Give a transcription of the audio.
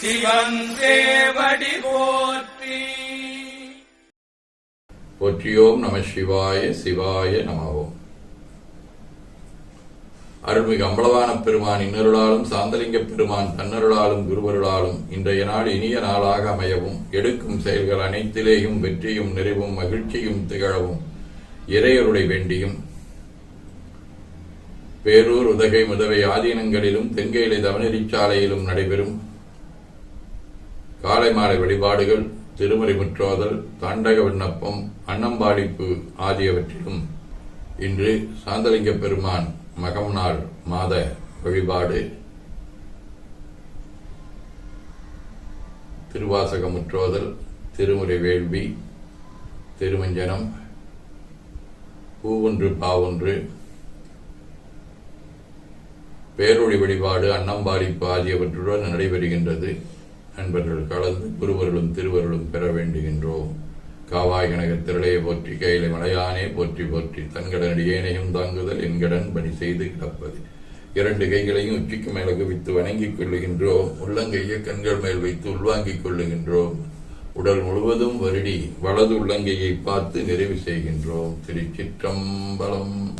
சிவன் போற்றி. போற்றியோம் நம சிவாய சிவாய நமவோம் அருள்மிகு அம்பளவான பெருமான் இன்னருளாலும் சாந்தலிங்க பெருமான் தன்னருளாலும் குருவருளாலும் இன்றைய நாள் இனிய நாளாக அமையவும் எடுக்கும் செயல்கள் அனைத்திலேயும் வெற்றியும் நிறைவும் மகிழ்ச்சியும் திகழவும் இறையருளை வேண்டியும். பேரூர் உதகை முதவை ஆதீனங்களிலும் தென்கையிலை தவநெறிச்சாலையிலும் நடைபெறும் காலை மாலை வழிபாடுகள் திருமறை முற்றோதல் தாண்டக விண்ணப்பம் அன்னம்பாடிப்பு ஆகியவற்றிலும் இன்று சாந்தலிங்க பெருமான் மகம் நாள் மாத வழிபாடு. திருவாசக முற்றோதல் திருமுறை வேள்வி திருமஞ்சனம் பூவொன்று பாவொன்று பேரொழி வழிபாடு அன்னம்பாடிப்பு ஆகியவற்றுடன் நடைபெறுகின்றது. நண்பர்கள் கலந்து குருவர்களும் திருவருளும் பெற வேண்டுகின்றோம். காவாய் கனகத் திரளையை போற்றி கையில மலையானே போற்றி போற்றி தன்கடனடியேனையும் தாங்குதல் என்கடன் பணி செய்து கிடப்பது. இரண்டு கைகளையும் உச்சிக்கு மேல குவித்து வணங்கிக் கொள்ளுகின்றோம். உள்ளங்கையை கண்கள் மேல் வைத்து உள்வாங்கிக் கொள்ளுகின்றோம். உடல் முழுவதும் வருடி வலது உள்ளங்கையை பார்த்து நிறைவு செய்கின்றோம். திருச்சிற்றம்பலம்.